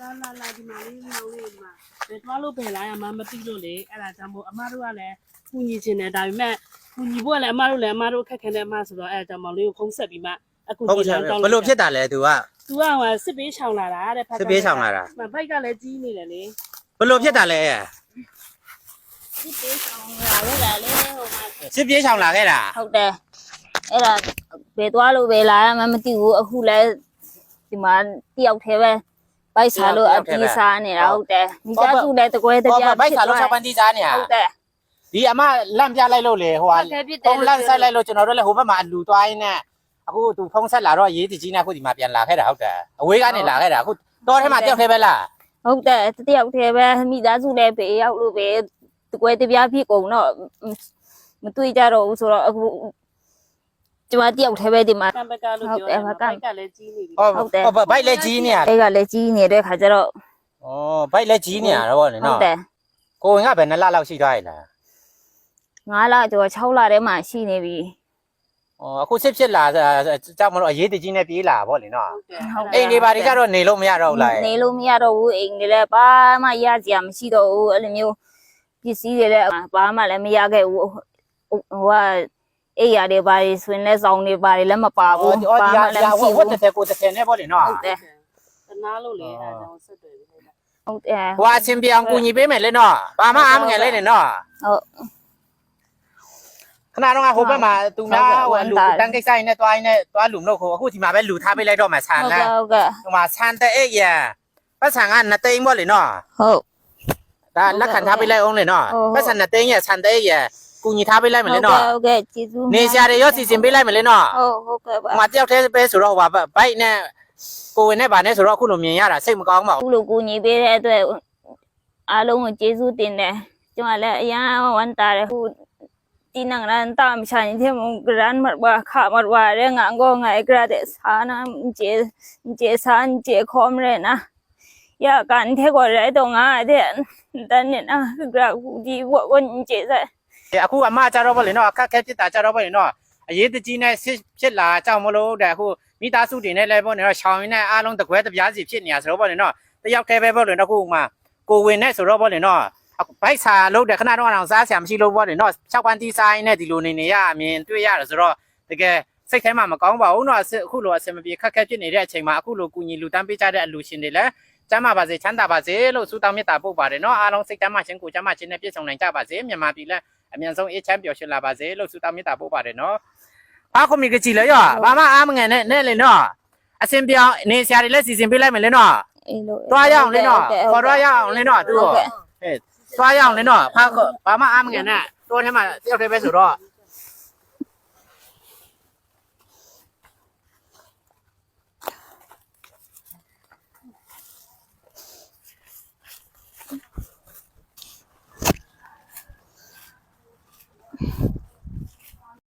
လာလာဒီမှာလေးမောင်လေးဒီမှာဘယ်သွားလို့ဘယ်လာရမှမသိလို့လေအဲ့ဒါကြောင့်မို့အမတို့ကလည်းကူညီချင်တယ်ဒါပေမဲ့ကူညီဖို့ကလည်းအမတို့လည်းအမတို့အခက်ခဲတဲ့အမဆိုတော့အဲ့ဒါကြောင့်မောင်လေးကိုဖုံးဆက်ပြီးမှအခုဟုတ်ကဲ့ဘယ်လိုဖြစ်တာလဲ तू ကသူကဟိုစစ်ပေးချောင်လာတာတဲ့ဖက်ကစစ်ပေးချောင်လာတာဘိုက်ကလည်းကြီးနေတယ်လေဘယ်လိုဖြစ်တာလဲစစ်ပေးဆောင်လာရတာလေဟိုမှာစစ်ပြေးချောင်လာခဲ့တာဟုတ်တယ်အဲ့ဒါဘယ်သွားလို့ပဲလာရမှမသိဘူးအခုလဲဒီမှာတယောက်တည်းပဲ ဘိုက်စားလို့အပြေးစားနေတာဟုတ်တယ်မိသားစုလည်းတကွဲတဟောပြားဘိုက်ခါလို့ချက်ပန်းတီးစားနေရဟုတ်တယ်ဒီအမလန့်ပြလိုက်လို့လေဟိုကဟုတ်တယ်ဖြစ်တယ်ဖုန်းလန့်ဆက်လိုက်လို့ကျွန်တော်တို့လည်းဟိုဘက်မှာအလူသွားရင်းနဲ့အခု तू ဖုန်းဆက်လာတော့ရေးတကြီးနဲ့အခုဒီမှာပြန်လာခဲ့တာဟုတ်တယ်အဝေးကနေလာခဲ့တာအခုတော့ထဲမှာတယောက်ထဲပဲလားဟုတ်တယ်တယောက်တည်းပဲမိသားစုလည်းဘေးရောက်လို့ပဲတကွဲတပြားဖြစ်ကုန်တော့မတွေ့ကြတော့ဘူးဆိုတော့အခု ကျမတယောက်တည်းပဲဒီမှာကံပကလို့ပြောတယ်ဘိုက်ကလည်းကြီးနေပြီဟောဘိုက်လည်းကြီးနေရအဲ့ကလည်းကြီးနေတဲ့ခါကျတော့ဩဘိုက်လည်းကြီးနေရတော့ဗောလေဟုတ်နော်တယ်ကိုဝင်ကဘယ်နှစ်လလောက်ရှိသွားရလား9လကျော်6လထဲမှာရှိနေပြီဩအခုစစ်ဖြစ်လာကြောက်မလို့အရေးတကြီးနဲ့ပြေးလာဗောလေနော်ဟုတ်တယ်အိမ်တွေပါတွေကြတော့နေလို့မရတော့ဘူးလားနေလို့မရတော့ဘူးအိမ်တွေလည်းဘာမှရကြရမရှိတော့ဘူးအဲ့လိုမျိုးပစ္စည်းတွေလည်းဘာမှလည်းမရခဲ့ဘူးဟိုဟိုက အိယာတွေဘာတွေဆိုရင်လည်းစောင်းတွေဘာတွေလည်းမပါဘူးဩဘာဒီမှဟာလည်းဒီမရှိဟာဝတ်ဘူးတစ်ထည်ကိုတစ်ထည်နဲ့ဗောလေနော်ဟုတ်တယ်တနာလို့လေအဲ့ဒါကြောင့်ဆက်တွေ့ပြီဟုတ်တယ်ဟိုအချင်းပြအောင်ကူညီပေးမယ်လေနော်ဘာမှအားမငယ်လေးနဲ့နော်ဟုတ်ခဏတော့ဟိုဘက်မှာသူများဟိုလူတန်းကိစ္စရင်းနဲ့တွားရင်းနဲ့တွားလူမလို့ခိုအခုဒီမှာပဲလူထားပေးလိုက်တော့မှဆန်ဟုတ်လာကဲ့ဟုတ်ကဲ့ဟိုမှာဆန်တဲ့အိရပတ်ဆန်ကနှစ်သိန်းပေါ့လေနော်ဟုတ်ဒါလက်ခံထားပေးလိုက်အောင်လေနော်ပတ်ဆန်နှစ်သိန်းရဆန်တဲ့အိရ ကူညီထားပေးလိုက်မဟုလဲတ်နော်ကဲ့ဟုတ်ကဲ့ကျေးဇူးနေစရာတွေရောစီစဉ်ပေးလိုက်မလဲနော်ဟုတ်ဟုတ်ကဲ့ပါဟိုမှာတယောက်တည်းပဲဆိုတော့ဟိုပါဘိုက်နဲ့ကိုဝင်နဲ့ဗာနဲ့ဆိုတော့အခုလိုမြင်ရတာစိတ်မကောင်းပါဘူးခုလိုကူညီပေးတဲ့အတွက်အားလုံးကိုကျေးဇူးတင်တယ်ကျွန်တော်လည်းအရန်ဝမ်းတာတယ်ခုဒီနံရန်တามချိုင်တဲ့မဂရန်မတ်ဘာခါမတ်ဝါရဲငါငေါငါအကရတဲ့ဆာနာကျေကျေဆန်ကျေခေါမရနာရကန်တဲ့ကိုရဲတော့ငါတဲ့တန်နေနာဂရကူဒီဝဝန်ကျေစ အခုအမကြတော့ပေါ့လေနော်အခက်ခဲဖြစ်တာကြတော့ပေါ့လေနော်အရေးတကြီးနဲ့စစ်ဖြစ်လာကြောက်မလို့တဲ့အခုမိသားစုတွေနဲ့လည်းပေါ့နော်ရှောင်းရင်းနဲ့အားလုံးတကွဲတပြားစီဖြစ်နေရဆိုတော့ပေါ့လေနော်တယောက်တည်းပဲပေါ့လေနော်အခုမှကိုဝင်နဲ့ဆိုတော့ပေါ့လေနော်ဘိုက်စာလို့တဲ့ခဏတော့အောင်စားဆရာမရှိလို့ပေါ့လေနော်၆ပန်းတီးစားရင်းနဲ့ဒီလိုနေနေရအမြင်တွေ့ရတယ်ဆိုတော့တကယ်စိတ်ထဲမှာမကောင်းပါဘူးနော်အခုလိုအဆင်မပြေခက်ခဲဖြစ်နေတဲ့အချိန်မှာအခုလိုကူညီလူတန်းပေးကြတဲ့အလူရှင်တွေလည်းကျမ်းပါပါစေချမ်းသာပါစေလို့ဆုတောင်းမေတ္တာပို့ပါတယ်နော်အားလုံးစိတ်တမ်းမှချင်းကိုကျမ်းမှချင်းနဲ့ပြည့်စုံနိုင်ကြပါစေမြန်မာပြည်လည်း အမြန်ဆုံးအေးချမ်းပျော်ရွှင်လာပါစေလို့ဆုတောင်းမေတ္တာပို့ပါတယ်နော်။အားကိုမီကကြည်လဲရောဘာမှအားမငယ်နဲ့နဲ့လေနော်။အစင်ပြောင်းနေဆရာတွေလည်းစီစဉ်ပေးလိုက်မယ်လေနော်အေးလို့။တွားရအောင်လေနော်။ခေါ်တွားရအောင်လေနော်သူတို့ဟုတ်ကဲ့။ဟဲ့တွားရအောင်လေနော်။ဖာဘာမှအားမငယ်နဲ့တိုးထဲမှာတယောက်တည်းပဲဆိုတော့